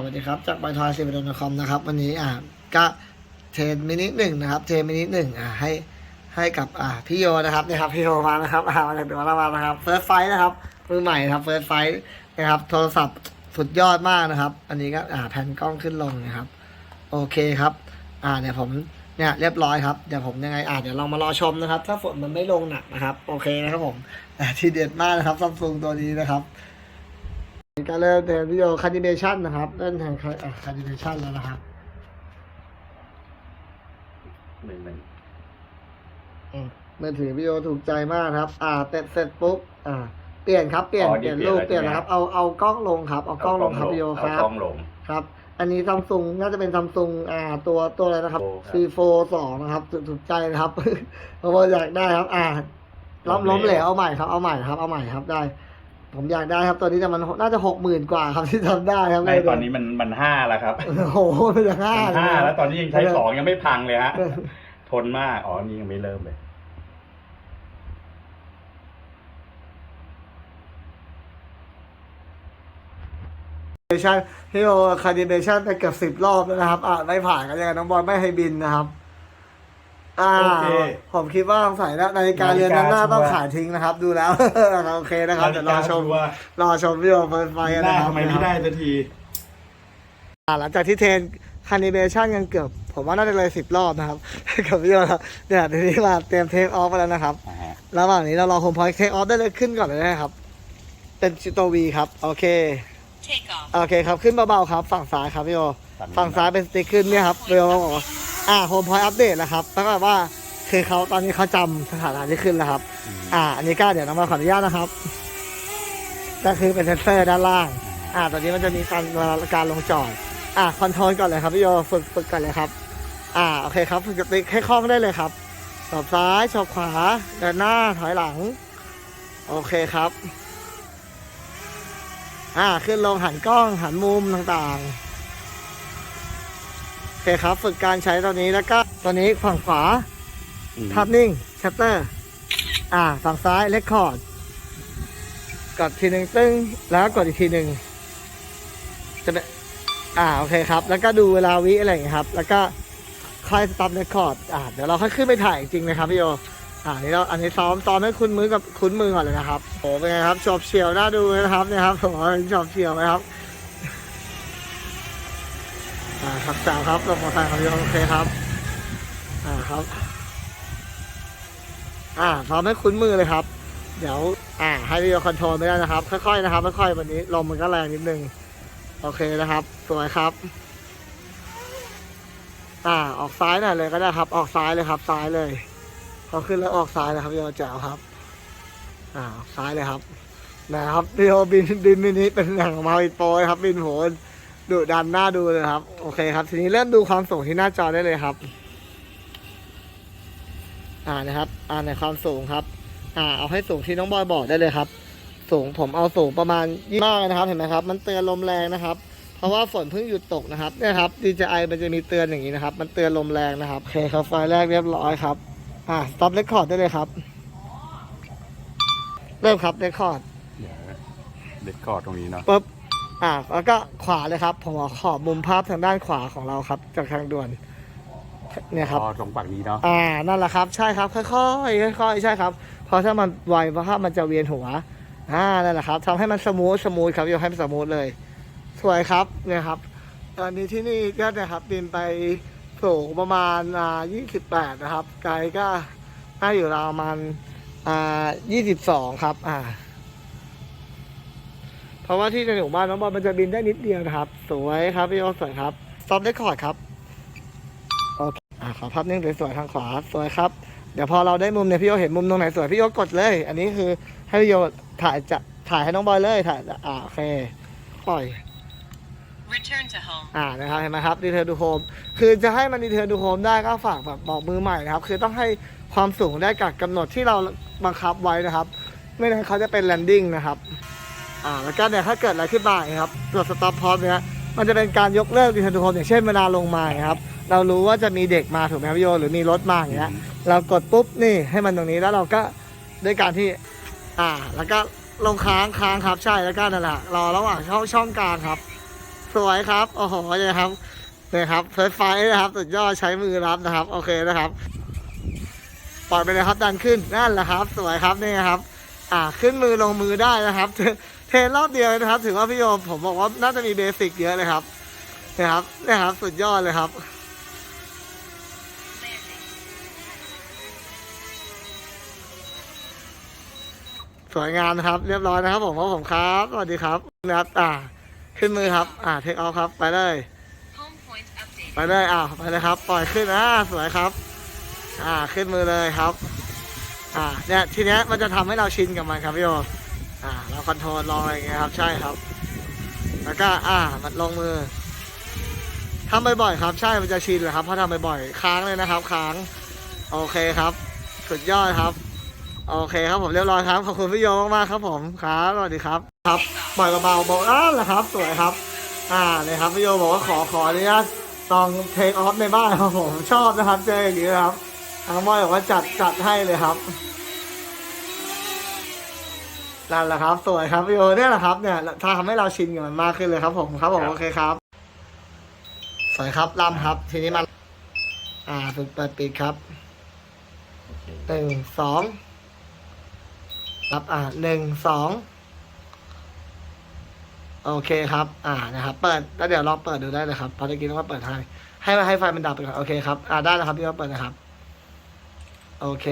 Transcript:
สวัสดีครับ จากบทอยซีบดนคอมนะครับ วันนี้อ่าก็เทนมินิหนึ่งนะครับ เทนมินิหนึ่งอ่าให้ให้กับอ่าพี่โยนะครับนี่ครับพี่โยมานะครับอ่ามาจากเดือนละวันนะครับเฟิร์สไฟนะครับมือใหม่นะครับเฟิร์สไฟนะครับโทรศัพท์สุดยอดมากนะครับ อันนี้ก็อ่าแผ่นกล้องขึ้นลงนะครับ โอเคครับ อ่าเดี๋ยวผมเนี่ยเรียบร้อยครับเดี๋ยวผมยังไงอ่าเดี๋ยวลองมารอชมนะครับ ถ้าฝนมันไม่ลงหนักนะครับ โอเคนะครับผมที่เด็ดมากนะครับซัมซุงตัวนี้นะครับ ก็เริ่มเดินวิดีโอคานิเมชันนะครับเริ่มทางคานิเมชันแล้วนะครับเหมือนเหมือนอืมมือถือวิดีโอถูกใจมากครับ อ่าเสร็จเสร็จปุ๊บ อ่า เปลี่ยนครับ เปลี่ยน เปลี่ยนรูป เปลี่ยนนะครับ เอา เอากล้องลงครับ เอากล้องลงครับวิดีโอคเอารับกล้องลง ครับ อันนี้ซัมซุงน่าจะเป็นซัมซุงอ่า ตัวตัวอะไรนะครับโฟครับซีโฟสองนะครับถูกถูกใจนะครับเพราะว่าอยากได้ครับ อ่าล้มล้มเหลวเอาใหม่ครับ เอาใหม่ครับ เอาใหม่ครับ ได้ ผมอยากได้ครับตัวนี้แต่มันน่าจะหกหมื่นกว่าครับที่ทำได้ครับในตอนนี้มันมันห้าแล้วครับโอ้โหมันจะห้ามันเลยห้านะแล้วตอนนี้ยังใช้สองยังไม่พังเลยฮะทนมากอ๋อนี่ยังไม่เริ่มเลยเดชันฮิโอคาร์ดิเดชันไปเกือบสิบรอบแล้วนะครับอ่าไม่ผ่านกันยังไงน้องบอลไม่ให้บินนะครับ อ่าโอเค ผมคิดว่าสงสัยแล้วนาฬิกาเรือนนั้นน่านาฬิกาต้องชัวร์ขายทิ้งนะครับ ดูแล้วโอเคนะครับเดี๋ยวรอชมว่ารอชมวิดีโอเฟิร์สไฟหนะน้าครับทำไมไม่ได้สักที อ่าหลังจากที่เทรนคาร์ดิเดชันกันเกือบ ผมว่าน่าจะเลยสิบรอบนะครับ กับวิดีโอครับเนี่ยทีนี้มาเตรียมเทคออฟไปแล้วนะครับอ่าฮะระหว่างนี้เรารอโฮมพอยต์เทคออฟได้เลยขึ้นก่อนเลยนะครับ เป็นตัววีครับ โอเค Take off. โอเคครับ ขึ้นเบาๆครับ ฝั่งซ้ายครับพี่โอ ฝั่งซ้ายเป็นสติ๊กขึ้นเนี่ยครับเรียกว่าบอกว่า อ่าโฮมพอยต์อัปเดตแล้วครับแล้วก็แบบว่าคือเขาตอนนี้เขาจำสถานะที่ขึ้นแล้วครับ อ่า อันนี้ก็เดี๋ยวน้องมาขออนุญาตนะครับ ก็คือเป็นเซนเซอร์ด้านล่าง อ่า ตอนนี้มันจะมีการการลงจอด อ่าคอนโทรลก่อนเลยครับพี่โยฝึกฝึกก่อนเลยครับ อ่า โอเคครับฝึกสติ๊กให้คล่องได้เลยครับสอบซ้ายสอบขวา เดินหน้าถอยหลัง โอเคครับ อ่า ขึ้นลงหันกล้องหันมุมต่างๆโอเคครับ ฝึกการใช้ตัวนี้แล้วก็ตัวนี้ฝั่งขวาอืมภาพนิ่งชัตเตอร์อ่าฝั่งซ้ายเลคคอร์ดกดทีหนึ่งตึ้งแล้วก็กดอีกทีหนึ่งจะเป็นอ่าโอเคครับ แล้วก็ดูเวลาวิอะไรอย่างเงี้ยครับ แล้วก็ค่อยสต็อปเลคคอร์ดอ่าเดี๋ยวเราค่อยขึ้นไปถ่ายจริงๆนะครับพี่โยอ่านี่เราอันนี้ซ้อมซ้อมให้คุ้นมือกับคุ้นมือก่อนเลยนะครับโอ้เป็นไงครับชอบเฉียวน่าดูเลยนะครับเนี่ยครับผมว่าชอบเฉียวไหมครับ ครับจ่าครับลงมาถ่ายครับพี่โยโอเคครับ อ่าครับ อ่าพร้อมให้คุ้นมือเลยครับ เดี๋ยว อ่า ให้วิดีโอคอนโทรลไม่ได้นะครับ ค่อยๆนะครับค่อยๆวันนี้ลมมันก็แรงนิดนึง โอเคนะครับ สวยครับ อ่า ออกซ้ายหน่อยเลยก็ได้ครับ ออกซ้ายเลยครับ ซ้ายเลย พอขึ้นแล้วออกซ้ายเลยครับดีโอแจ๋วครับ อ่า ซ้ายเลยครับนะครับวิดีโอบินบินมินิเป็นหนังมาอีโปรครับบินโหน ดุดันหน้าดูเลยครับ โอเคครับ ทีนี้เริ่มดูความสูงที่หน้าจอได้เลยครับ อ่านะครับ อ่าในความสูงครับ อ่า เอาให้สูงที่น้องบอยบอกได้เลยครับ สูงผมเอาสูงประมาณยี่มากนะครับ เห็นไหมครับ มันเตือนลมแรงนะครับ เพราะว่าฝนเพิ่งหยุดตกนะครับ เนี่ยครับ DJI มันจะมีเตือนอย่างนี้นะครับ มันเตือนลมแรงนะครับ โอเคครับ ไฟล์แรกเรียบร้อยครับ อ่า stop record ได้เลยครับ เริ่มครับ record เดี๋ยวเด็ดคอร์ดตรงนี้เนาะ ปุ๊บ อ่าแล้วก็ขวาเลยครับผมเอาขอบมุมภาพทางด้านขวาของเราครับ จากทางด่วนเนี่ยครับ อ๋อตรงฝั่งนี้เนาะ อ่า นั่นแหละครับ ใช่ครับ ค่อยๆ ค่อยๆ ใช่ครับ เพราะถ้ามันไวเพราะภาพมันจะเวียนหัว อ่า นั่นแหละครับทำให้มันสมูท สมูทครับโยกให้มันสมูทเลย สวยครับ เนี่ยครับ ตอนนี้ที่นี่ก็นะครับ บินไปสูงประมาณอ่า28 นะครับ ไกลก็น่าอยู่ราวประมาณอ่า22 ครับ อ่า เพราะว่าที่ในหมู่บ้านน้องบอลมันจะบินได้นิดเดียวนะครับ สวยครับพี่โอสวยครับ stop record ครับโอเคอ่าขอภาพนิ่งสวยๆทางขวาสวยครับ เดี๋ยวพอเราได้มุมเนี่ยพี่โยเห็นมุมตรงไหนสวยพี่โยกดเลย อันนี้คือให้พี่โยถ่ายจะถ่ายให้น้องบอยเลยถ่ายอ่าโอเคปล่อย Return to home. อ่านะครับเห็นไหมครับดีเทลดูโฮมคือจะให้มันดีเทลดูโฮมได้ก็ฝากแบบบอกมือใหม่นะครับ คือต้องให้ความสูงได้กับกำหนดที่เราบังคับไว้นะครับ ไม่งั้นเขาจะเป็นแลนดิ้งนะครับ อ่าแล้วก็เนี่ยถ้าเกิดอะไรขึ้นมาอย่างเงี้ยครับตัวสต็อปพอสเนี่ยมันจะเป็นการยกเลิกดีเทลดูโฮมอย่างเช่นเวลาลงมาอย่างเงี้ยครับเรารู้ว่าจะมีเด็กมาถูกไหมครับพี่โยหรือมีรถมาอย่างเงี้ยเรากดปุ๊บนี่ให้มันตรงนี้แล้วเราก็ด้วยการที่อ่าแล้วก็ลงค้างค้างครับใช่แล้วก็นั่นแหละรอระหว่างช่องช่องกลางครับสสวยครับโอ้โหเนี่ยครับเนี่ยครับเฟิร์สไฟนะครับสุดยอดใช้มือรับนะครับ โอเคนะครับปล่อยไปเลยครับดันขึ้นนั่นแหละครับ สวยครับนี่ครับ อ่าขึ้นมือลงมือได้นะครับ เทรรอบเดียวนะครับถือว่าพี่โยมผมบอกว่าน่าจะมีเบสิกเยอะเลยครับนะครับเนี่ยครับ สุดยอดเลยครับสวยงามนะครับ เรียบร้อยนะครับ ผมว่าผมครับสวัสดีครับนะครับ อ่า ขึ้นมือครับ อ่าเทคเอาครับ ไปเลย ไปเลยอ่าไปเลยครับ ปล่อยขึ้นอ่าสวยครับ อ่าขึ้นมือเลยครับ อ่าเนี่ยทีเนี้ยมันจะทำให้เราชินกับมันครับพี่โย อ่าเราคอนโทรลลองอะไรเงี้ยครับ ใช่ครับ แล้วก็อ่า มันลงมือทำบ่อยๆครับ ใช่มันจะชินแหละครับเพราะทำบ่อยๆค้างเลยนะครับ ค้าง โอเคครับ สุดยอดครับ โอเคครับผมเรียบร้อยครับขอบคุณพี่โยมากๆครับ ผมครับสวัสดีครับครับปล่อยเบาๆบอกอ่าแหละครับ สวยครับ อ่าเนี่ยครับพี่โยบอกว่าขอขออนุญาตลองเทคออฟในบ้านครับผมชอบนะครับเจออย่างนี้นะครับทางมอยบอกว่าจัดจัดให้เลยครับ นั่นแหละครับ สวยครับพี่โยเนี่ยแหละครับเนี่ยถ้าทำให้เราชินกับมันมากขึ้นเลยครับ ผมครับผมโอเคครับ สวยครับลำครับ ทีนี้มาอ่าฝึกเปิดปิดครับหนึ่งสองรับอ่าหนึ่งสองโอเคครับ อ่านะครับ เปิดแล้วเดี๋ยวลองเปิดดูได้เลยครับเพราะตะกี้ต้องมาเปิดให้ให้มาให้ไฟมันดับไปก่อนโอเคครับอ่าได้แล้วครับพี่ก็เปิดนะครับ โอเค